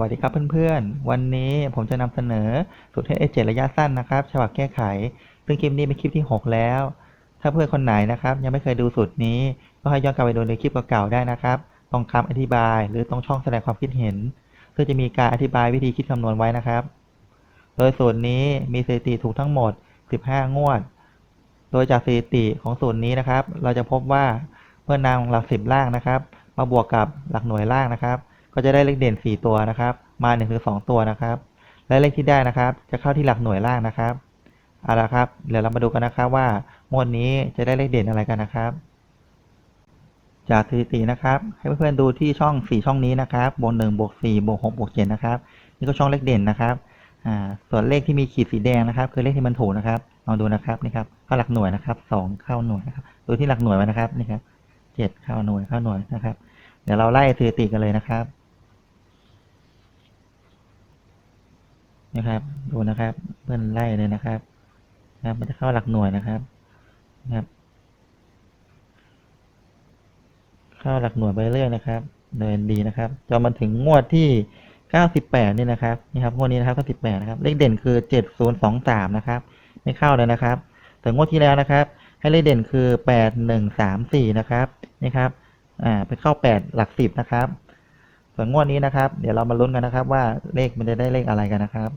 วัสดีครับเพื่อนๆ วันนี้ผมจะนำเสนอสูตร h 7ระยะสั้นนะครับ ฉบับแก้ไข ซึ่งคลิปนี้เป็นคลิปที่ 6 แล้ว ถ้าเพื่อนคนไหนนะครับ ยังไม่เคยดูสูตรนี้ ก็ให้ย้อนกลับไปดูในคลิปเก่าๆได้นะครับ ตรงคำอธิบายหรือตรงช่องแสดงความคิดเห็น ซึ่งจะมีการอธิบายวิธีคิดคำนวณไว้นะครับ โดยสูตรนี้มีสถิติถูกทั้งหมด 15 งวด โดยจากสถิติของสูตรนี้นะครับ เราจะพบว่าเมื่อนำหลักสิบล่างนะครับ มาบวกกับหลักหน่วยล่างนะครับ ก็จะได้เลขเด่น 4 ตัวนะครับ มา1ถึง2ตัวนะครับ และเลขที่ได้นะครับ จะเข้าที่หลักหน่วยล่างนะครับเอาละครับ เดี๋ยวเรามาดูกันนะครับว่างวดนี้จะได้เลขเด่นอะไรกันนะครับ จากสถิตินะครับ ให้เพื่อนๆดูที่ช่อง 4 ช่องนี้นะครับบวกหนึ่งบวกสี่บวกหกบวกเจ็ดนะครับ นี่ก็ช่องเลขเด่นนะครับอ่าส่วนเลขที่มีขีดสีแดงนะครับ คือเลขที่มันถูกนะครับลองดูนะครับนี่ครับเข้าหลักหน่วยนะครับสองเข้าหน่วยนะครับดูที่หลักหน่วยไว้นะครับนี่ครับเจ็ดเข้าหน่วยเข้าหน่วยนะครับ เดี๋ยวเราไล่สถิติกันเลยนะครับ นะครับ ดูนะครับ เพื่อนไล่เลยนะครับนะครับ มันจะเข้าหลักหน่วยนะครับนะครับ เข้าหลักหน่วยไปเรื่อยนะครับ เดินดีนะครับจนมาถึงงวดที่98นี่นะครับนี่ครับงวดนี้นะครับ98นะครับเลขเด่นคือ7023นะครับ ไม่เข้าเลยนะครับ แต่งวดที่แล้วนะครับ ให้เลขเด่นคือ8134นะครับนี่ครับอ่าไปเข้า8หลัก10นะครับ ส่วนงวดนี้นะครับ เดี๋ยวเรามาลุ้นกันนะครับ ว่าเลขมันจะได้เลขอะไรกันนะครับ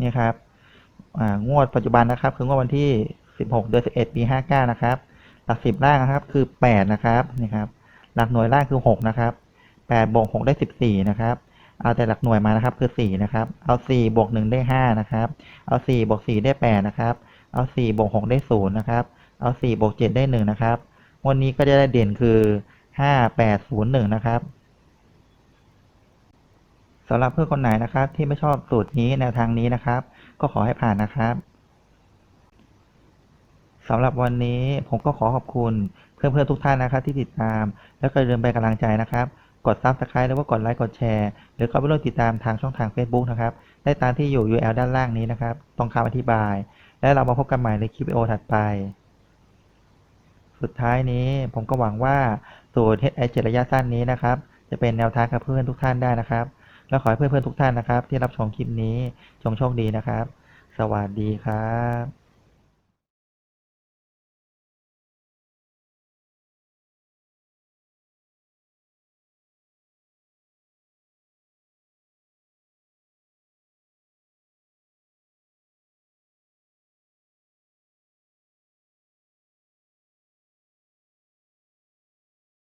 นี่ครับงวดปัจจุบันนะครับ คืองวดวันที่ 16 เดือน 11 ปี 59 นะครับ หลัก 10 ล่างนะครับ คือ 8 นะครับนี่ครับ หลักหน่วยล่างคือ 6 นะครับ8บวก6ได้ 14 นะครับ เอาแต่หลักหน่วยมานะครับคือ 4 นะครับ เอา 4 บวก 1 ได้ 5 นะครับ เอา 4 บวก 4 ได้ 8 นะครับ เอา4บวก6ได้0นะครับเอา4บวก7ได้1นะครับวันนี้ก็จะได้เด่นคือ 5 8 0 1นะครับสำหรับเพื่อนคนไหนนะครับ ที่ไม่ชอบสูตรนี้แนวทางนี้นะครับ ก็ขอให้ผ่านนะครับสำหรับวันนี้ผมก็ขอขอบคุณเพื่อนๆทุกท่านนะครับที่ติดตาม แล้วก็อย่าลืมไปกำลังใจนะครับ กดซับสไครต์หรือว่ากดไลค์กดแชร์ หรือเข้าไปร่วมติดตามทางช่องทาง Facebook นะครับ ได้ตามที่อยู่ URL ด้านล่างนี้นะครับ ตรงคำอธิบาย และเรามาพบกันใหม่ในคลิปวิดีโอถัดไป สุดท้ายนี้ผมก็หวังว่าสูตร h i 7 ระยะสั้นนี้นะครับ จะเป็นแนวทางกับเพื่อนทุกท่านได้นะครับ แล้วขอให้เพื่อนๆทุกท่านนะครับ ที่รับชมคลิปนี้จงโชคดีนะครับ สวัสดีครับ